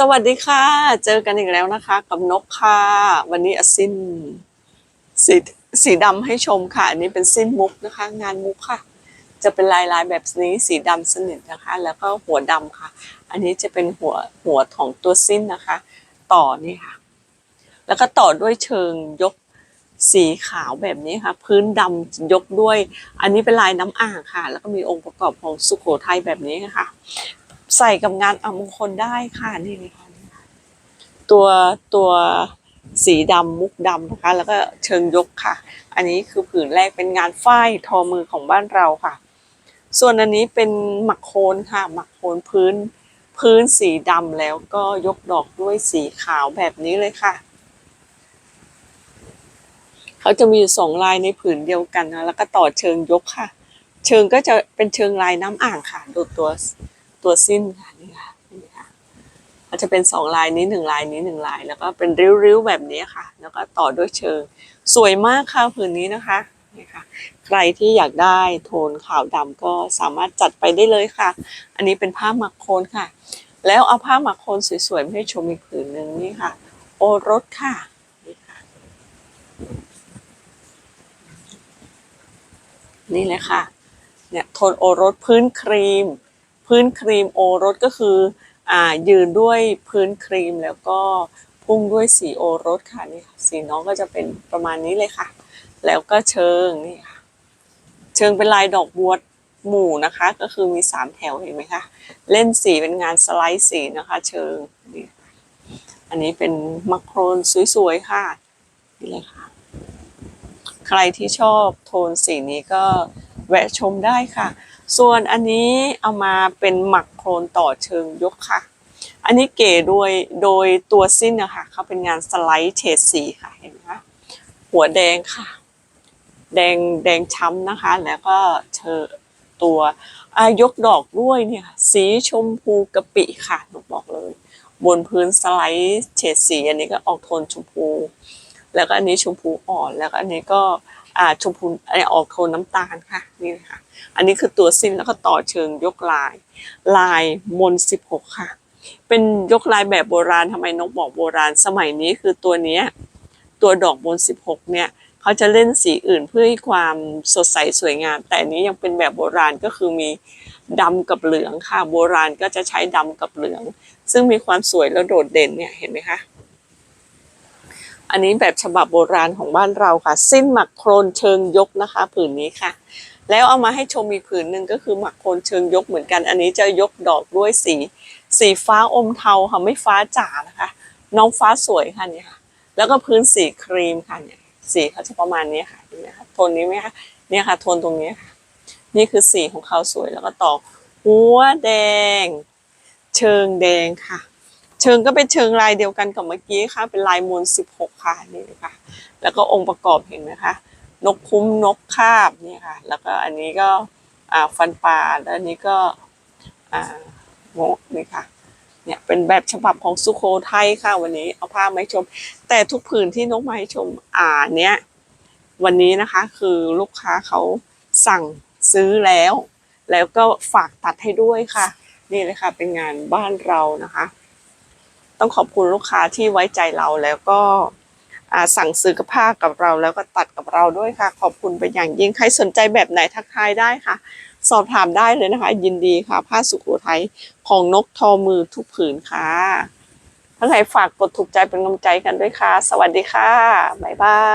สวัสดีค่ะ เจอกันอีกแล้วนะคะ กับนกค่ะ วันนี้อาซินสีสีดำให้ชมค่ะ อันนี้เป็นสิ้นมุกนะคะ งานมุกค่ะ จะเป็นลายลายแบบนี้สีดำสนิทนะคะ แล้วก็หัวดำค่ะ อันนี้จะเป็นหัวหัวของตัวสิ้นนะคะ ต่อนี่ค่ะ แล้วก็ต่อด้วยเชิงยกสีขาวแบบนี้ค่ะ พื้นดำยกด้วย อันนี้เป็นลายน้ำอ่างค่ะ แล้วก็มีองค์ประกอบของสุขโขทัยแบบนี้ค่ะ ใส่กับงานอมงคลได้ค่ะนี่ค่ะตัวตัวสีดำมุกดำนะคะ แล้วก็เชิงยกค่ะ อันนี้คือผืนแรกเป็นงานฝ้ายทอมือของบ้านเราค่ะ ส่วนอันนี้เป็นหมักโคนค่ะ หมักโคนพื้น พื้นสีดำแล้วก็ยกดอกด้วยสีขาวแบบนี้เลยค่ะ เขาจะมีอยู่สองลายในผืนเดียวกันนะแล้วก็ต่อเชิงยกค่ะ เชิงก็จะเป็นเชิงลายน้ำอ่างค่ะ ดูตัว ตัวสิ้นค่ะนี่ค่ะนี่ค่ะมันจะเป็นสองลายนี้หนึ่งลายนี้หนึ่งลาย แล้วก็เป็นริ้วๆแบบนี้ค่ะ แล้วก็ต่อด้วยเชิง สวยมากค่ะผืนนี้นะคะนี่ค่ะใครที่อยากได้โทนขาวดำก็สามารถจัดไปได้เลยค่ะ อันนี้เป็นผ้าหมักโคนค่ะ แล้วเอาผ้าหมักโคนสวยๆมาให้ชมอีกผืนหนึ่งนี่ค่ะ โอรสค่ะนี่ค่ะ นี่เลยค่ะเนี่ยโทนโอรสพื้นครีม พื้นครีมโอรสก็คืออ่ายืนด้วยพื้นครีมแล้วก็พุ่งด้วยสีโอรสค่ะนี่สีน้องก็จะเป็นประมาณนี้เลยค่ะ แล้วก็เชิงนี่ค่ะเชิงเป็นลายดอกบัวหมู่นะคะ ก็คือมีสามแถวเห็นไหมคะเล่นสีเป็นงานสไลด์สีนะคะ เชิงนี่อันนี้เป็นมักโครนสวยๆค่ะนี่เลยค่ะ ใครที่ชอบโทนสีนี้ก็ แวะชมได้ค่ะ ส่วนอันนี้เอามาเป็นหมักโครนต่อเชิงยกค่ะ อันนี้เก๋โดยโดยตัวสิ้นนะคะเขาเป็นงานสไลด์เฉดสีค่ะเห็นไหมคะหัวแดงค่ะ แดงแดงช้ำนะคะ แล้วก็เชิญตัวอายกดอกด้วยเนี่ยสีชมพูกะปิค่ะหนูบอกเลย บนพื้นสไลด์เฉดสีอันนี้ก็ออกโทนชมพู แล้วก็อันนี้ชมพูอ่อนแล้วก็อันนี้ก็อ่าชมพูอันนี้ออกโทนน้ำตาลค่ะนี่ค่ะ อันนี้คือตัวสิ้นแล้วก็ต่อเชิงยกลาย ลายมนสิบหกค่ะ เป็นยกลายแบบโบราณทำไมนกบอกโบราณสมัยนี้คือตัวเนี้ยตัวดอกมนสิบหกเนี่ยเขาจะเล่นสีอื่นเพื่อให้ความสดใสสวยงาม แต่อันนี้ยังเป็นแบบโบราณก็คือมีดำกับเหลืองค่ะ โบราณก็จะใช้ดำกับเหลือง ซึ่งมีความสวยและโดดเด่นเนี่ยเห็นไหมคะ อันนี้แบบฉบับโบราณของบ้านเราค่ะ สิ้นหมักโครนเชิงยกนะคะ ผืนนี้ค่ะ แล้วเอามาให้ชมอีกผืนหนึ่งก็คือหมักโครนเชิงยกเหมือนกัน อันนี้จะยกดอกด้วยสี สีฟ้าอมเทาค่ะไม่ฟ้าจ๋านะคะ น้องฟ้าสวยค่ะเนี่ยค่ะ แล้วก็พื้นสีครีมค่ะเนี่ยสีเขาจะประมาณนี้ค่ะเห็นไหมคะโทนนี้ไหมคะเนี่ยค่ะโทนตรงนี้ค่ะ นี่คือสีของเขาสวยแล้วก็ต่อหัวแดง เชิงแดงค่ะ เชิงก็เป็นเชิงลายเดียวกันกับเมื่อกี้ค่ะ เป็นลายมูลสิบหกค่ะนี่เลยค่ะแล้วก็องค์ประกอบเห็นไหมคะนกคุ้มนกคาบนี่ค่ะ แล้วก็อันนี้ก็ฟันปลาแล้วอันนี้ก็โงะนี่ค่ะเนี่ยเป็นแบบฉบับของสุโขทัยค่ะ วันนี้เอาผ้ามาให้ชม แต่ทุกผืนที่นกมาให้ชมอ่าเนี้ยวันนี้นะคะคือลูกค้าเขาสั่งซื้อแล้ว แล้วก็ฝากตัดให้ด้วยค่ะ นี่เลยค่ะเป็นงานบ้านเรานะคะ ต้องขอบคุณลูกค้าที่ไว้ใจเราแล้วก็สั่งซื้อกระผ้ากับเราแล้วก็ตัดกับเราด้วยค่ะ ขอบคุณเป็นอย่างยิ่งใครสนใจแบบไหนทักทายได้ค่ะ สอบถามได้เลยนะคะ ยินดีค่ะ ผ้าสุโขทัยของนกทอมือทุกผืนค่ะถ้าใครฝากกดถูกใจเป็นกำลังใจกันด้วยค่ะ สวัสดีค่ะบ๊ายบาย